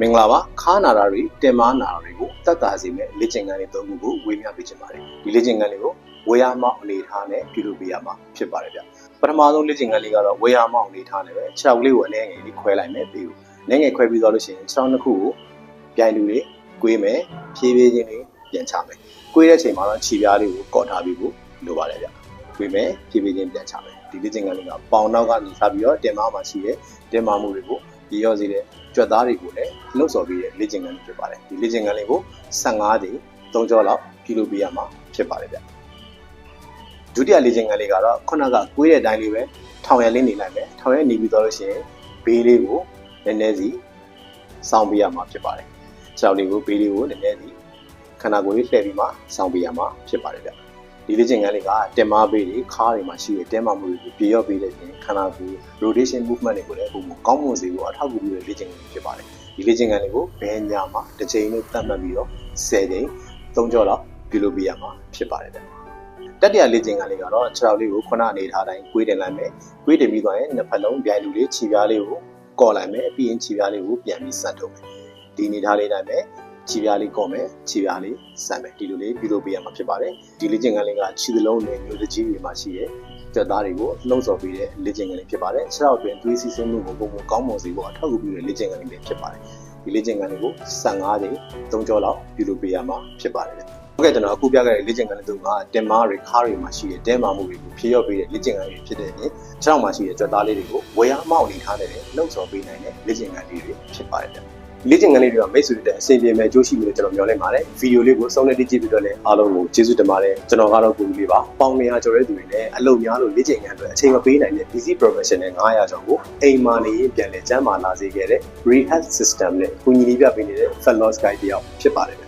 မင်္ဂလာပါခါနာတာတွေတင်မာနာတာတွေကိုတတ်တာစီမဲ့လေ့ကျင့်ခန်းလေးသုံးခုကိုဝေမျှပေးချင်ပါတယ်ဒီလေ့ကျင့်ခန်းလေးကိုဝေယမောက်အနေထားနဲ့ပြုလုပ်ပေးရမှာဖြစ်ပါတယ်ဗျပထမဆုံးလေ့ကျင့်ခန်းလေးကတော့ဝေယမောက်အနေထားနဲ့ပဲခြေထောက်ကလေးကိုအနေငယ်လေးခွဲလိုက်မယ်ပြီးအနေငယ်ခွဲပြီးသွားလို့ရှိရင်ခြေထောက်နှစ်ခုကိုပြိုင်လူတွေကွေးမယ်ဖြည်းဖြည်းချင်းလေးပြန်ချမယ်ကွေးတဲ့ချိန်မှာတော့ခြေပြားလေးကိုကော့ထားပြီးဖို့လိုပါတယ်ဗျကွေးမယ်ဖြည်းဖြည်းချင်းပြန်ချမယ်ဒီလေ့ကျင့်ခန်းလေးကပေါင်နောက်ကနေစပြီးတော့တင်မာမှာရှိတဲ့တင်မာမှုတွေကို ဒီရောစီတဲ့ကြွက်သားတွေကိုလည်းလှုပ်ဆော်ပြီးတဲ့လေ့ကျင့်ခန်းလေးဖြစ်ပါတယ်ဒီလေ့ကျင့်ခန်းလေးကို15ကြိမ်3ကြောလောက်ပြုလုပ်ပေးရမှာဖြစ်ပါတယ်ဗျဒုတိယလေ့ကျင့်ခန်းလေးကတော့ခုနကကွေးတဲ့အတိုင်းလေးပဲထောင်ရလေးနေလိုက်မယ်ထောင်ရနေပြီးတော့လို့ရှိရင်ဘေးလေးကိုနည်းနည်းစီစောင်းပေးရမှာဖြစ်ပါတယ်ခြေောက်လေးကိုဘေးလေးကိုနည်းနည်းစီခန္ဓာကိုယ်လေးလှည့်ပြီးမှစောင်းပေးရမှာဖြစ်ပါတယ်ဗျ ဒီလေ့ကျင့်ခန်းလေးကတင်မာပေးတွေခါးတွေမှာရှိတဲ့တင်းမာမှုတွေကိုပြေရော့ပေးတဲ့ပြင်ခန္ဓာကိုယ် rotation movement တွေကိုလည်းပုံမှန်ကောင်းမွန်စေဖို့အထောက်အကူပြုတဲ့လေ့ကျင့်ခန်းတွေဖြစ်ပါတယ်ဒီလေ့ကျင့်ခန်းလေးကိုဘယ်ညမှာတစ်ချိန်လို့သတ်မှတ်ပြီးတော့10ချိန်3ကြောလောက်ပြုလုပ်ပေးရမှာဖြစ်ပါတယ်ဗျတတိယလေ့ကျင့်ခန်းလေးကတော့ခြေထောက်လေးကိုခုနအနေထားတိုင်းကွေးတင်လိုက်မယ်ကွေးတင်ပြီးသွားရင်နှစ်ဖက်လုံးပြိုင်လူလေးခြေပြားလေးကိုကော့လိုက်မယ်ပြီးရင်ခြေပြားလေးကိုပြန်ပြီးဆက်ထုတ်မယ်ဒီအနေထားလေးတိုင်းပဲ ခြေပြားလေးကော့မယ်ခြေပြားလေးဆက်မယ်ဒီလိုလေးပြုလုပ်ပေးရမှာဖြစ်ပါတယ်ဒီလေ့ကျင့်ခန်းလေးကခြေသလုံးနဲ့မျိုးတကြီးတွေမှာရှိတဲ့ကြက်သားတွေကိုလှုံ့ဆော်ပေးတဲ့လေ့ကျင့်ခန်းလေးဖြစ်ပါတယ်ခြေထောက်တွင်သွေးစီးဆင်းမှုကိုပုံပုံကောင်းမွန်စေဖို့အထောက်အကူပြုတဲ့လေ့ကျင့်ခန်းလေးဖြစ်ပါတယ်ဒီလေ့ကျင့်ခန်းလေးကို15ကြိမ်3ကြောလောက်ပြုလုပ်ပေးရမှာဖြစ်ပါတယ်ဟုတ်ကဲ့ကျွန်တော်အခုပြခဲ့တဲ့လေ့ကျင့်ခန်းလေးတို့ကတင်မာတွေခါးတွေမှာရှိတဲ့တဲမာမှုတွေကိုဖြည့်ရော့ပေးတဲ့လေ့ကျင့်ခန်းတွေဖြစ်တဲ့ပြင်ခြေထောက်မှာရှိတဲ့ကြက်သားလေးတွေကိုဝေယမောက်နေထားတဲ့လှုံ့ဆော်ပေးနိုင်တဲ့လေ့ကျင့်ခန်းလေးတွေဖြစ်ပါတယ် လေ့ကျင့်ခန်းလေးတွေကမိတ်ဆွေတွေတဲ့အဆင်ပြေမဲ့ကြိုးရှိမယ်ကျွန်တော်မျှော်လင့်ပါတယ်ဗီဒီယိုလေးကိုစုံနဲ့တိကျပြီးတော့လည်းအားလုံးကိုကျေးဇူးတင်ပါတယ်ကျွန်တော်ကတော့ကိုလူလေးပါပေါင်နေကျော်တဲ့သူတွေလည်းအလုပ်များလို့လေ့ကျင့်ခန်းအတွက်အချိန်မပေးနိုင်တဲ့ busy professional 900ကျော်ကိုအိမ်မာနေရင်ပြန်လဲကျန်းမာလာစေခဲ့တဲ့ rehab system နဲ့ကူညီလေးပြပေးနေတဲ့ fellows guide တယောက်ဖြစ်ပါတယ်